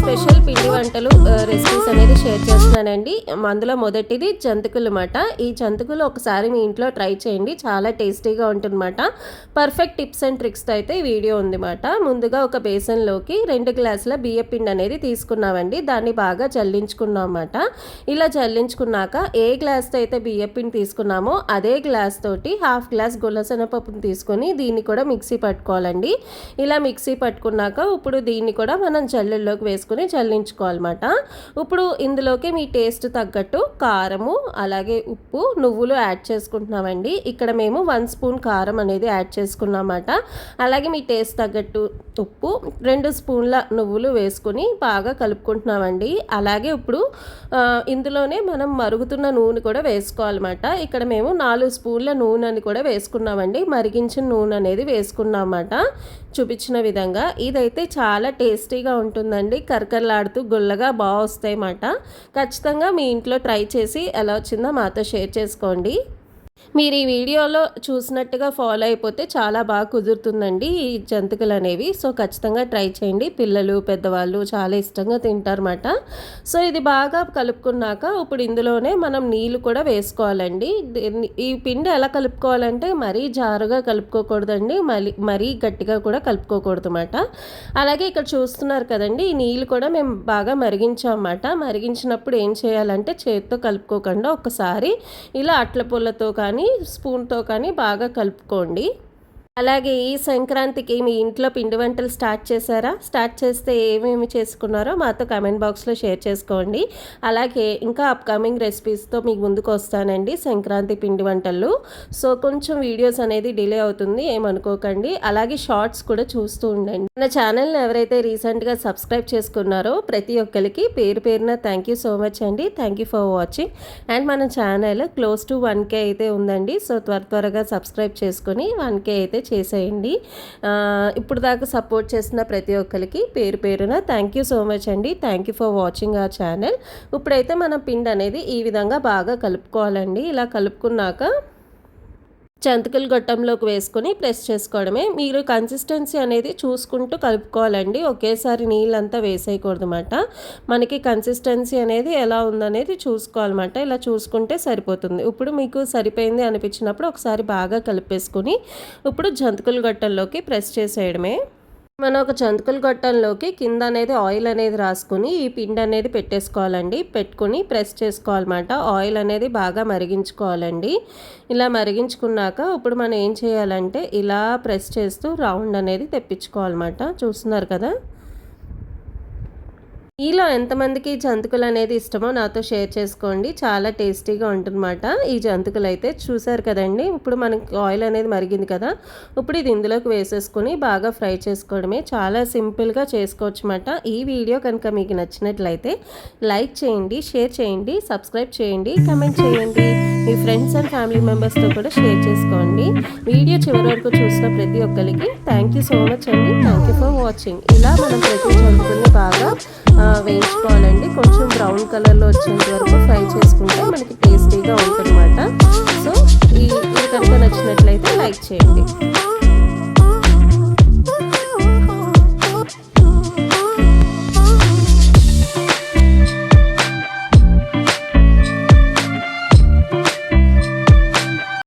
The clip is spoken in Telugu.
స్పెషల్ పిండి వంటలు రెసిపీస్ అనేది షేర్ చేస్తున్నానండి. అందులో మొదటిది జంతికలు మాట ఈ జంతికలు ఒకసారి మీ ఇంట్లో ట్రై చేయండి. చాలా టేస్టీగా ఉంటుందన్నమాట. పర్ఫెక్ట్ టిప్స్ అండ్ ట్రిక్స్తో అయితే ఈ వీడియో ఉందన్నమాట. ముందుగా ఒక బేసన్లోకి రెండు గ్లాసుల బియ్య పిండి అనేది తీసుకున్నామండి. దాన్ని బాగా జల్లించుకున్నాం అన్నమాట. ఇలా జల్లించుకున్నాక ఏ గ్లాస్తో అయితే బియ్య పిండి తీసుకున్నామో అదే గ్లాస్ తోటి హాఫ్ గ్లాస్ గులసెనపప్పును తీసుకొని దీన్ని కూడా మిక్సీ పట్టుకోవాలండి. ఇలా మిక్సీ పట్టుకున్నాక ఇప్పుడు దీన్ని కూడా మనం జల్లెల్లోకి వేసుకుని జల్లించుకోవాలన్నమాట ఇప్పుడు ఇందులోకి మీ టేస్ట్ తగ్గట్టు కారము అలాగే ఉప్పు నువ్వులు యాడ్ చేసుకుంటున్నామండి. ఇక్కడ మేము వన్ స్పూన్ కారం అనేది యాడ్ చేసుకున్నామాట అలాగే మీ టేస్ట్ తగ్గట్టు ఉప్పు రెండు స్పూన్ల నువ్వులు వేసుకుని బాగా కలుపుకుంటున్నామండి. అలాగే ఇప్పుడు ఇందులోనే మనం మరుగుతున్న నూనె కూడా వేసుకోవాలన్నమాట. ఇక్కడ మేము నాలుగు స్పూన్ల నూనె అని కూడా వేసుకున్నామండి. మరిగించిన నూనె అనేది వేసుకున్నామన్నమాట. చూపించిన విధంగా. ఇదైతే చాలా టేస్టీగా ఉంటుందండి. కరకరలాడుతూ గుల్లగా బాగా వస్తాయి అన్నమాట ఖచ్చితంగా మీ ఇంట్లో ట్రై చేసి ఎలా వచ్చిందో మాతో షేర్ చేసుకోండి. మీరు ఈ వీడియోలో చూసినట్టుగా ఫాలో అయిపోతే చాలా బాగా కుదురుతుందండి ఈ జంతికలు అనేవి. సో ఖచ్చితంగా ట్రై చేయండి. పిల్లలు పెద్దవాళ్ళు చాలా ఇష్టంగా తింటారన్నమాట. సో ఇది బాగా కలుపుకున్నాక ఇప్పుడు ఇందులోనే మనం నీళ్ళు కూడా వేసుకోవాలండి. ఈ పిండి ఎలా కలుపుకోవాలంటే మరీ జారుగా కలుపుకోకూడదండి. మరీ మరీ గట్టిగా కూడా కలుపుకోకూడదు అన్నమాట అలాగే ఇక్కడ చూస్తున్నారు కదండి ఈ నీళ్ళు కూడా మేము బాగా మరిగించామన్నమాట. మరిగించినప్పుడు ఏం చేయాలంటే చేతితో కలుపుకోకుండా ఒకసారి ఇలా అట్ల పుల్లతో కానీ కానీ స్పూన్తో కానీ బాగా కలుపుకోండి. అలాగే ఈ సంక్రాంతికి మీ ఇంట్లో పిండి వంటలు స్టార్ట్ చేశారా? స్టార్ట్ చేస్తే ఏమేమి చేసుకున్నారో మాతో కమెంట్ బాక్స్లో షేర్ చేసుకోండి. అలాగే ఇంకా అప్కమింగ్ రెసిపీస్తో మీకు ముందుకు వస్తానండి సంక్రాంతి పిండి వంటలు. సో కొంచెం వీడియోస్ అనేది డిలే అవుతుంది ఏమనుకోకండి. అలాగే షార్ట్స్ కూడా చూస్తూ ఉండండి. మన ఛానల్ని ఎవరైతే రీసెంట్గా సబ్స్క్రైబ్ చేసుకున్నారో ప్రతి ఒక్కరికి పేరు పేరున థ్యాంక్ యూ సో మచ్ అండి. Thank you for watching. And మన channel close to one K అయితే ఉందండి. సో త్వర త్వరగా సబ్స్క్రైబ్ చేసుకొని వన్ కే అయితే చేసేయండి. ఇప్పుడు దాకా సపోర్ట్ చేసిన ప్రతి ఒక్కరికి పేరు పేరున థ్యాంక్ యూ సో మచ్ అండి. థ్యాంక్ యూ ఫర్ వాచింగ్ ఆ ఛానల్ ఇప్పుడైతే మన పిండి అనేది ఈ విధంగా బాగా కలుపుకోవాలండి. ఇలా కలుపుకున్నాక జంతికల గొట్టంలోకి వేసుకొని ప్రెస్ చేసుకోవడమే. మీరు కన్సిస్టెన్సీ అనేది చూసుకుంటూ కలుపుకోవాలండి. ఒకేసారి నీళ్ళంతా వేసేయకూడదన్నమాట. మనకి కన్సిస్టెన్సీ అనేది ఎలా ఉందనేది చూసుకోవాలన్నమాట. ఇలా చూసుకుంటే సరిపోతుంది. ఇప్పుడు మీకు సరిపోయింది అనిపించినప్పుడు ఒకసారి బాగా కలిపేసుకుని ఇప్పుడు జంతికల గొట్టంలోకి ప్రెస్ చేసేయడమే. మనం ఒక జంతికల గొట్టంలోకి కింద అనేది ఆయిల్ అనేది రాసుకుని ఈ పిండి అనేది పెట్టేసుకోవాలండి. పెట్టుకుని ప్రెస్ చేసుకోవాలన్నమాట. ఆయిల్ అనేది బాగా మరిగించుకోవాలండి. ఇలా మరిగించుకున్నాక ఇప్పుడు మనం ఏం చేయాలంటే ఇలా ప్రెస్ చేస్తూ రౌండ్ అనేది తెప్పించుకోవాలన్నమాట. చూస్తున్నారు కదా? మీలో ఎంతమందికి జంతికలు అనేది ఇష్టమో నాతో షేర్ చేసుకోండి. చాలా టేస్టీగా ఉంటుందన్నమాట. ఈ జంతికలు అయితే చూసారు కదండి. ఇప్పుడు మనకి ఆయిల్ అనేది మరిగింది కదా. ఇప్పుడు ఇది ఇందులోకి వేసేసుకొని బాగా ఫ్రై చేసుకోవడమే. చాలా సింపుల్గా చేసుకోవచ్చు ఈ వీడియో కనుక మీకు నచ్చినట్లయితే లైక్ చేయండి షేర్ చేయండి సబ్స్క్రైబ్ చేయండి కమెంట్ చేయండి. మీ ఫ్రెండ్స్ అండ్ ఫ్యామిలీ మెంబర్స్తో కూడా షేర్ చేసుకోండి. వీడియో చివరి వరకు చూసిన ప్రతి ఒక్కరికి థ్యాంక్ యూ సో మచ్ అండి. Thank you for watching. ఇలా మనం ప్రతి జంతువుల్ని బాగా వేయించుకోవాలండి. కొంచెం బ్రౌన్ కలర్లో వచ్చేంత వరకు ఫ్రై చేసుకుంటే మనకి టేస్టీగా ఉంటుందన్నమాట. సో